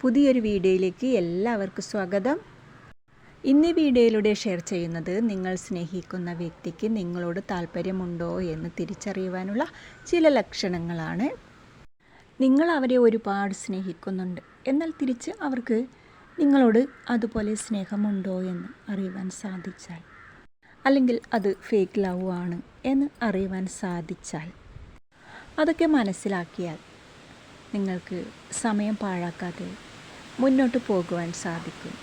പുതിയൊരു വീഡിയോയിലേക്ക് എല്ലാവർക്കും സ്വാഗതം. ഇന്ന് വീഡിയോയിലൂടെ ഷെയർ ചെയ്യുന്നത് നിങ്ങൾ സ്നേഹിക്കുന്ന വ്യക്തിക്ക് നിങ്ങളോട് താല്പര്യമുണ്ടോ എന്ന് തിരിച്ചറിയുവാനുള്ള ചില ലക്ഷണങ്ങളാണ്. നിങ്ങൾ അവരെ ഒരുപാട് സ്നേഹിക്കുന്നുണ്ട്. എന്നാൽ തിരിച്ച് അവർക്ക് നിങ്ങളോട് അതുപോലെ സ്നേഹമുണ്ടോ എന്ന് അറിയുവാൻ സാധിച്ചാൽ അല്ലെങ്കിൽ അത് ഫേക്ക് ലവ് ആണ് എന്ന് അറിയുവാൻ സാധിച്ചാൽ അതൊക്കെ മനസ്സിലാക്കിയാൽ നിങ്ങൾക്ക് സമയം പാഴാക്കാതെ മുന്നോട്ട് പോകുവാൻ സാധിക്കും.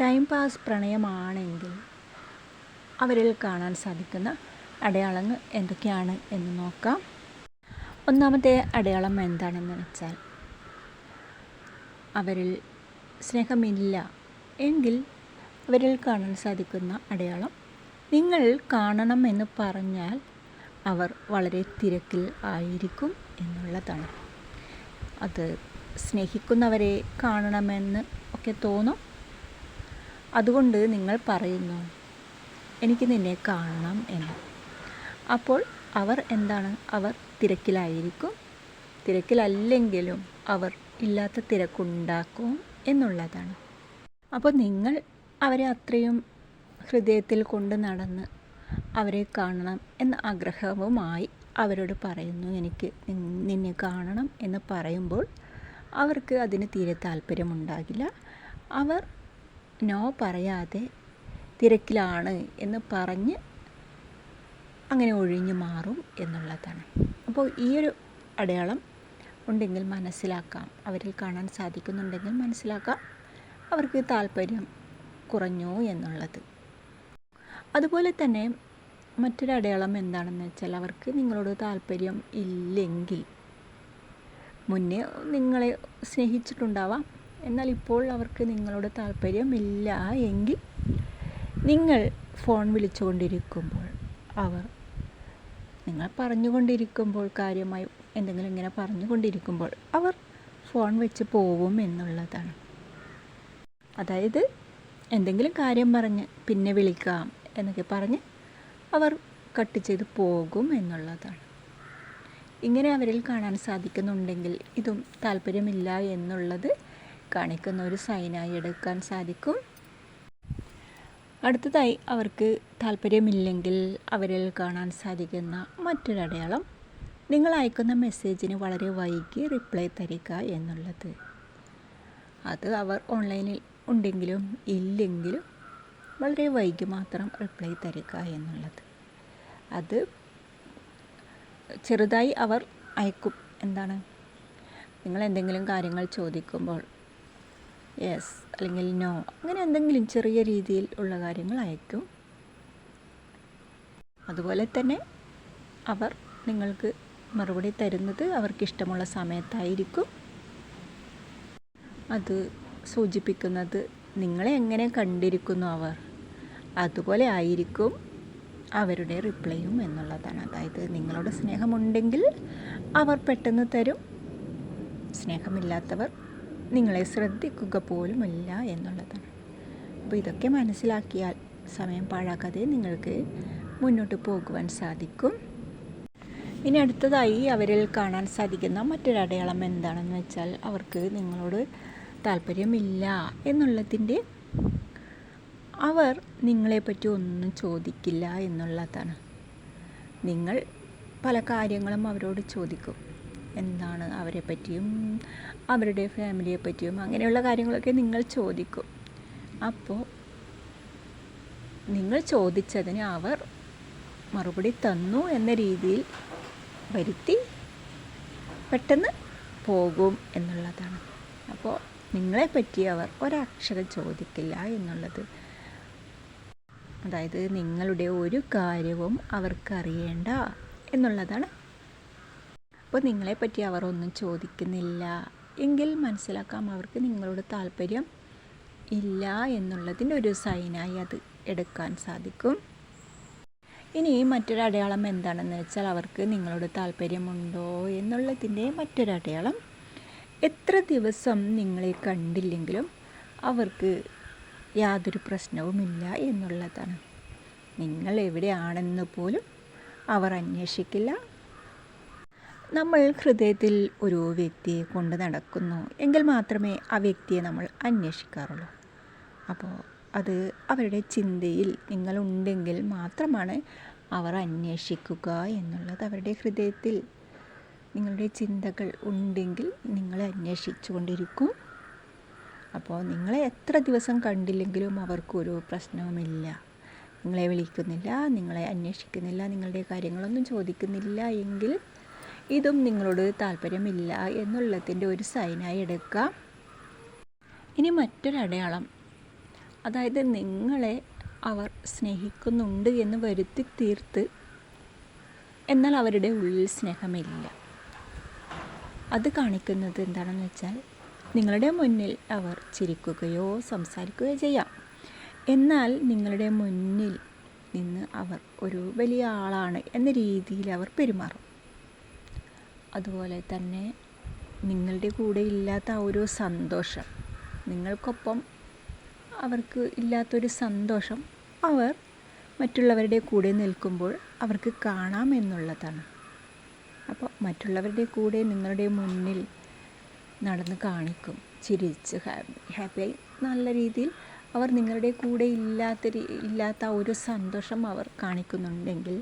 ടൈം പാസ് പ്രണയമാണെങ്കിൽ അവരിൽ കാണാൻ സാധിക്കുന്ന അടയാളങ്ങൾ എന്തൊക്കെയാണ് എന്ന് നോക്കാം. ഒന്നാമത്തെ അടയാളം എന്താണെന്ന് വെച്ചാൽ അവരിൽ സ്നേഹമില്ല എങ്കിൽ അവരിൽ കാണാൻ സാധിക്കുന്ന അടയാളം നിങ്ങൾ കാണണം എന്ന് പറഞ്ഞാൽ അവർ വളരെ തിരക്കിൽ ആയിരിക്കും എന്നുള്ളതാണ്. അത് സ്നേഹിക്കുന്നവരെ കാണണമെന്ന് ഒക്കെ തോന്നും. അതുകൊണ്ട് നിങ്ങൾ പറയുന്നു എനിക്ക് നിന്നെ കാണണം എന്ന്. അപ്പോൾ അവർ എന്താണ്? അവർ തിരക്കിലായിരിക്കും. തിരക്കിലല്ലെങ്കിലും അവർ ഇല്ലാത്ത തിരക്കുണ്ടാക്കും എന്നുള്ളതാണ്. അപ്പോൾ നിങ്ങൾ അവരെ അത്രയും ഹൃദയത്തിൽ കൊണ്ട് നടന്ന് അവരെ കാണണം എന്ന ആഗ്രഹവുമായി അവരോട് പറയുന്നു എനിക്ക് നിന്നെ കാണണം എന്ന് പറയുമ്പോൾ അവർക്ക് അതിന് തീരെ താല്പര്യമുണ്ടാകില്ല. അവർ നോ പറയാതെ തിരക്കിലാണ് എന്ന് പറഞ്ഞ് അങ്ങനെ ഒഴിഞ്ഞു മാറും എന്നുള്ളതാണ്. അപ്പോൾ ഈ ഒരു അടയാളം ഉണ്ടെങ്കിൽ മനസ്സിലാക്കാം. അവരിൽ കാണാൻ സാധിക്കുന്നുണ്ടെങ്കിൽ മനസ്സിലാക്കാം. അവർക്ക് താല്പര്യം കുറഞ്ഞു എന്നുള്ളത്. അതുപോലെ തന്നെ മറ്റൊരു അടയാളം എന്താണെന്ന് വെച്ചാൽ അവർക്ക് നിങ്ങളോട് താല്പര്യം ഇല്ലെങ്കിൽ മുന്നേ നിങ്ങളെ സ്നേഹിച്ചിട്ടുണ്ടാവാം. എന്നാൽ ഇപ്പോൾ അവർക്ക് നിങ്ങളോട് താല്പര്യമില്ല എങ്കിൽ നിങ്ങൾ ഫോൺ വിളിച്ചുകൊണ്ടിരിക്കുമ്പോൾ അവർ നിങ്ങൾ പറഞ്ഞുകൊണ്ടിരിക്കുമ്പോൾ കാര്യമായി എന്തെങ്കിലും ഇങ്ങനെ പറഞ്ഞുകൊണ്ടിരിക്കുമ്പോൾ അവർ ഫോൺ വെച്ച് പോവും എന്നുള്ളതാണ്. അതായത് എന്തെങ്കിലും കാര്യം പറഞ്ഞ് പിന്നെ വിളിക്കാം എന്നൊക്കെ പറഞ്ഞ് അവർ കട്ട് ചെയ്ത് പോകും എന്നുള്ളതാണ്. ഇങ്ങനെ അവരിൽ കാണാൻ സാധിക്കുന്നുണ്ടെങ്കിൽ ഇതും താല്പര്യമില്ല എന്നുള്ളത് കാണിക്കുന്ന ഒരു സൈനായി എടുക്കാൻ സാധിക്കും. അടുത്തതായി അവർക്ക് താല്പര്യമില്ലെങ്കിൽ അവരിൽ കാണാൻ സാധിക്കുന്ന മറ്റൊരടയാളം നിങ്ങൾ അയക്കുന്ന മെസ്സേജിന് വളരെ വൈകി റിപ്ലൈ തരിക എന്നുള്ളത്. അത് അവർ ഓൺലൈനിൽ ഉണ്ടെങ്കിലും ഇല്ലെങ്കിലും വളരെ വൈകി മാത്രം റിപ്ലൈ തരിക എന്നുള്ളത്. അത് ചെറുതായി അവർ അയക്കും. എന്താണ്? നിങ്ങൾ എന്തെങ്കിലും കാര്യങ്ങൾ ചോദിക്കുമ്പോൾ യെസ് അല്ലെങ്കിൽ നോ അങ്ങനെ എന്തെങ്കിലും ചെറിയ രീതിയിൽ ഉള്ള കാര്യങ്ങൾ അയക്കും. അതുപോലെ തന്നെ അവർ നിങ്ങൾക്ക് മറുപടി തരുന്നത് അവർക്കിഷ്ടമുള്ള സമയത്തായിരിക്കും. അത് സൂചിപ്പിക്കുന്നത് നിങ്ങളെ എങ്ങനെ കണ്ടിരിക്കുന്നു അവർ? അതുപോലെ ആയിരിക്കും അവരുടെ റിപ്ലൈയും എന്നുള്ളതാണ്. അതായത് നിങ്ങളോട് സ്നേഹമുണ്ടെങ്കിൽ അവർ പെട്ടെന്ന് തരും. സ്നേഹമില്ലാത്തവർ നിങ്ങളെ ശ്രദ്ധിക്കുക പോലുമില്ല എന്നുള്ളതാണ്. അപ്പോൾ ഇതൊക്കെ മനസ്സിലാക്കിയാൽ സമയം പാഴാക്കാതെ നിങ്ങൾക്ക് മുന്നോട്ട് പോകുവാൻ സാധിക്കും. ഇനി അടുത്തതായി അവരിൽ കാണാൻ സാധിക്കുന്ന മറ്റൊരു അടയാളം എന്താണെന്ന് വെച്ചാൽ അവർക്ക് നിങ്ങളോട് താല്പര്യമില്ല എന്നുള്ളതിന്റെ അവർ നിങ്ങളെപ്പറ്റി ഒന്നും ചോദിക്കില്ല എന്നുള്ളതാണ്. നിങ്ങൾ പല കാര്യങ്ങളും അവരോട് ചോദിക്കും. എന്താണ് അവരെ പറ്റിയും അവരുടെ ഫാമിലിയെ പറ്റിയും അങ്ങനെയുള്ള കാര്യങ്ങളൊക്കെ നിങ്ങൾ ചോദിക്കും. അപ്പോൾ നിങ്ങൾ ചോദിച്ചതിന് അവർ മറുപടി തന്നു എന്ന രീതിയിൽ വരുത്തി പെട്ടെന്ന് പോകും എന്നുള്ളതാണ്. അപ്പോൾ നിങ്ങളെപ്പറ്റി അവർ ഒരക്ഷരം ചോദിക്കില്ല എന്നുള്ളത് അതായത് നിങ്ങളുടെ ഒരു കാര്യവും അവർക്കറിയേണ്ട എന്നുള്ളതാണ്. അപ്പോൾ നിങ്ങളെപ്പറ്റി അവർ ഒന്നും ചോദിക്കുന്നില്ല. എങ്കിൽ മനസ്സിലാക്കാം അവർക്ക് നിങ്ങളോട് താല്പര്യം ഇല്ല എന്നുള്ളതിന്റെ ഒരു സൈനായി അത് എടുക്കാൻ സാധിക്കും. ഇനി മറ്റൊരു അടയാളം എന്താണെന്ന് വെച്ചാൽ അവർക്ക് നിങ്ങളോട് താല്പര്യമുണ്ടോ എന്നുള്ളതിന്റെ മറ്റൊരു അടയാളം എത്ര ദിവസം നിങ്ങളെ കണ്ടില്ലെങ്കിലും അവർക്ക് യാതൊരു പ്രശ്നവുമില്ല എന്നുള്ളതാണ്. നിങ്ങൾ എവിടെയാണെന്ന് പോലും അവർ അന്വേഷിക്കില്ല. നമ്മൾ ഹൃദയത്തിൽ ഒരു വ്യക്തിയെ കൊണ്ട് നടക്കുന്നു എങ്കിൽ മാത്രമേ ആ വ്യക്തിയെ നമ്മൾ അന്വേഷിക്കാറുള്ളൂ. അപ്പോൾ അത് അവരുടെ ചിന്തയിൽ നിങ്ങളുണ്ടെങ്കിൽ മാത്രമാണ് അവർ അന്വേഷിക്കുക എന്നുള്ളത് അവരുടെ ഹൃദയത്തിൽ. നിങ്ങളുടെ ചിന്തകൾ ഉണ്ടെങ്കിൽ നിങ്ങളെ അന്വേഷിച്ചു കൊണ്ടിരിക്കും അപ്പോൾ നിങ്ങളെ എത്ര ദിവസം കണ്ടില്ലെങ്കിലും അവർക്കൊരു പ്രശ്നവുമില്ല. നിങ്ങളെ വിളിക്കുന്നില്ല നിങ്ങളെ അന്വേഷിക്കുന്നില്ല നിങ്ങളുടെ കാര്യങ്ങളൊന്നും ചോദിക്കുന്നില്ല എങ്കിൽ ഇതും നിങ്ങളോട് താല്പര്യമില്ല എന്നുള്ളതിന്റെ ഒരു സൈനായി എടുക്കാം ഇനി മറ്റൊരടയാളം അതായത് നിങ്ങളെ അവർ സ്നേഹിക്കുന്നുണ്ട് എന്ന് വരുത്തി തീർത്ത് എന്നാൽ അവരുടെ ഉള്ളിൽ സ്നേഹമില്ല. അത് കാണിക്കുന്നത് എന്താണെന്ന് വെച്ചാൽ നിങ്ങളുടെ മുന്നിൽ അവർ ചിരിക്കുകയോ സംസാരിക്കുകയോ ചെയ്യാം. എന്നാൽ നിങ്ങളുടെ മുന്നിൽ നിന്ന് അവർ ഒരു വലിയ ആളാണ് എന്ന രീതിയിൽ അവർ പെരുമാറും. അതുപോലെ തന്നെ നിങ്ങളുടെ കൂടെ ഇല്ലാത്ത ഒരു സന്തോഷം നിങ്ങൾക്കൊപ്പം അവർക്ക് ഇല്ലാത്തൊരു സന്തോഷം അവർ മറ്റുള്ളവരുടെ കൂടെ നിൽക്കുമ്പോൾ അവർക്ക് കാണാം എന്നുള്ളതാണ്. അപ്പോൾ മറ്റുള്ളവരുടെ കൂടെ നിങ്ങളുടെ മുന്നിൽ നടന്ന് കാണിക്കും. ചിരിച്ച് ഹാപ്പിയായി. നല്ല രീതിയിൽ അവർ നിങ്ങളുടെ കൂടെ ഇല്ലാത്ത ഇല്ലാത്ത ഒരു സന്തോഷം അവർ കാണിക്കുന്നുണ്ടെങ്കിൽ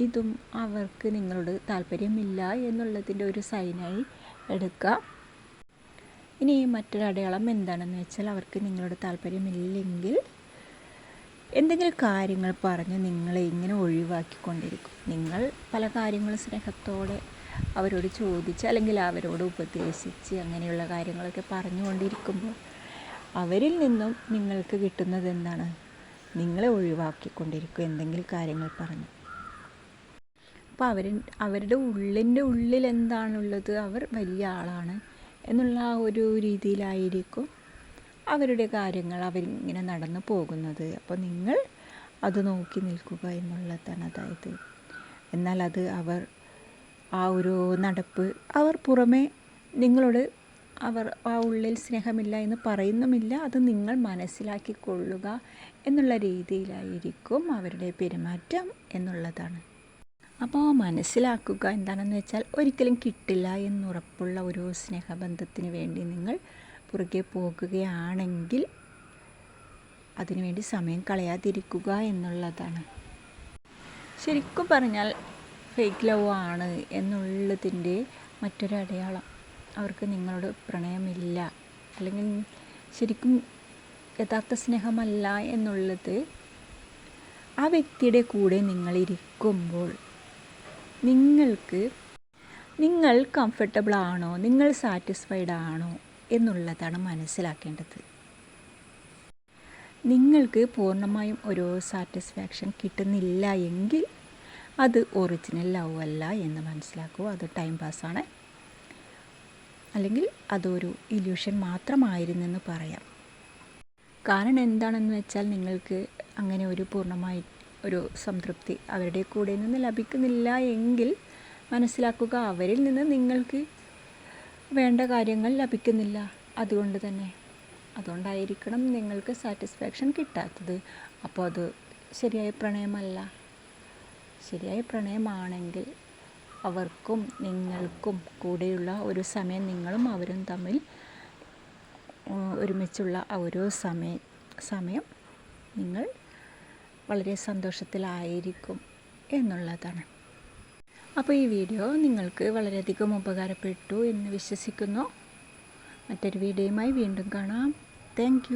ഇതും അവർക്ക് നിങ്ങളോട് താല്പര്യമില്ല എന്നുള്ളതിന്റെ ഒരു സൈനായി എടുക്കുക ഇനി മറ്റൊരു അടയാളം എന്താണെന്ന് വെച്ചാൽ അവർക്ക് നിങ്ങളോട് താല്പര്യമില്ലെങ്കിൽ എന്തെങ്കിലും കാര്യങ്ങൾ പറഞ്ഞ് നിങ്ങളെ ഇങ്ങനെ ഒഴിവാക്കിക്കൊണ്ടിരിക്കും. നിങ്ങൾ പല കാര്യങ്ങളും സ്നേഹത്തോടെ അവരോട് ചോദിച്ച് അല്ലെങ്കിൽ അവരോട് ഉപദേശിച്ച് അങ്ങനെയുള്ള കാര്യങ്ങളൊക്കെ പറഞ്ഞുകൊണ്ടിരിക്കുമ്പോൾ അവരിൽ നിന്നും നിങ്ങൾക്ക് കിട്ടുന്നത് എന്താണ്? നിങ്ങളെ ഒഴിവാക്കിക്കൊണ്ടിരിക്കും എന്തെങ്കിലും കാര്യങ്ങൾ പറഞ്ഞു. അപ്പോൾ അവർ അവരുടെ ഉള്ളിന്റെ ഉള്ളിൽ എന്താണുള്ളത് അവർ വലിയ ആളാണ് എന്നുള്ള ആ ഒരു രീതിയിലായിരിക്കും അവരുടെ കാര്യങ്ങൾ അവരിങ്ങനെ നടന്നു പോകുന്നത്. അപ്പോൾ നിങ്ങൾ അത് നോക്കി നിൽക്കുക എന്നുള്ളതാണ് അതായത്. എന്നാൽ അത് അവർ ആ ഒരു നടപ്പ് അവർ പുറമേ നിങ്ങളോട് അവർ ആ ഉള്ളിൽ സ്നേഹമില്ല എന്ന് പറയുന്നുമില്ല അത് നിങ്ങൾ മനസ്സിലാക്കിക്കൊള്ളുക എന്നുള്ള രീതിയിലായിരിക്കും അവരുടെ പെരുമാറ്റം എന്നുള്ളതാണ്. അപ്പോൾ മനസ്സിലാക്കുക എന്താണെന്ന് വെച്ചാൽ ഒരിക്കലും കിട്ടില്ല എന്നുറപ്പുള്ള ഒരു സ്നേഹബന്ധത്തിന് വേണ്ടി നിങ്ങൾ പുറകെ പോകുകയാണെങ്കിൽ അതിനുവേണ്ടി സമയം കളയാതിരിക്കുക എന്നുള്ളതാണ്. ശരിക്കും പറഞ്ഞാൽ ഫേക്ക് ലവ് ആണ് എന്നുള്ളതിന്റെ മറ്റൊരു അടയാളം. അവർക്ക് നിങ്ങളോട് പ്രണയമില്ല. അല്ലെങ്കിൽ ശരിക്കും യഥാർത്ഥ സ്നേഹമല്ല എന്നുള്ളത് ആ വ്യക്തിയുടെ കൂടെ നിങ്ങളിരിക്കുമ്പോൾ നിങ്ങൾക്ക് നിങ്ങൾ കംഫർട്ടബിൾ ആണോ നിങ്ങൾ സാറ്റിസ്ഫൈഡ് ആണോ എന്നുള്ളതാണ് മനസ്സിലാക്കേണ്ടത്. നിങ്ങൾക്ക് പൂർണമായും ഒരു സാറ്റിസ്ഫാക്ഷൻ കിട്ടുന്നില്ല എങ്കിൽ അത് ഒറിജിനൽ ലവ് അല്ല എന്ന് മനസ്സിലാക്കുക. അത് ടൈം പാസ്സാണ് അല്ലെങ്കിൽ അതൊരു ഇല്യൂഷൻ മാത്രമായിരുന്നെന്ന് പറയാം. കാരണം എന്താണെന്ന് വെച്ചാൽ നിങ്ങൾക്ക് അങ്ങനെ ഒരു പൂർണമായി ഒരു സംതൃപ്തി അവരുടെ കൂടെ നിന്ന് ലഭിക്കുന്നില്ല എങ്കിൽ മനസ്സിലാക്കുക അവരിൽ നിന്ന് നിങ്ങൾക്ക് വേണ്ട കാര്യങ്ങൾ ലഭിക്കുന്നില്ല. അതുകൊണ്ട് തന്നെ അതുകൊണ്ടായിരിക്കണം നിങ്ങൾക്ക് സാറ്റിസ്ഫാക്ഷൻ കിട്ടാത്തത്. അപ്പോൾ അത് ശരിയായ പ്രണയമല്ല. ശരിയായ പ്രണയമാണെങ്കിൽ അവർക്കും നിങ്ങൾക്കും കൂടെയുള്ള ഒരു സമയം നിങ്ങളും അവരും തമ്മിൽ ഒരുമിച്ചുള്ള ഒരു സമയ സമയം നിങ്ങൾ വളരെ സന്തോഷത്തിലായിരിക്കും എന്നുള്ളതാണ്. അപ്പോൾ ഈ വീഡിയോ നിങ്ങൾക്ക് വളരെയധികം ഉപകാരപ്പെട്ടു എന്ന് വിശ്വസിക്കുന്നു. മറ്റൊരു വീഡിയോയുമായി വീണ്ടും കാണാം. താങ്ക്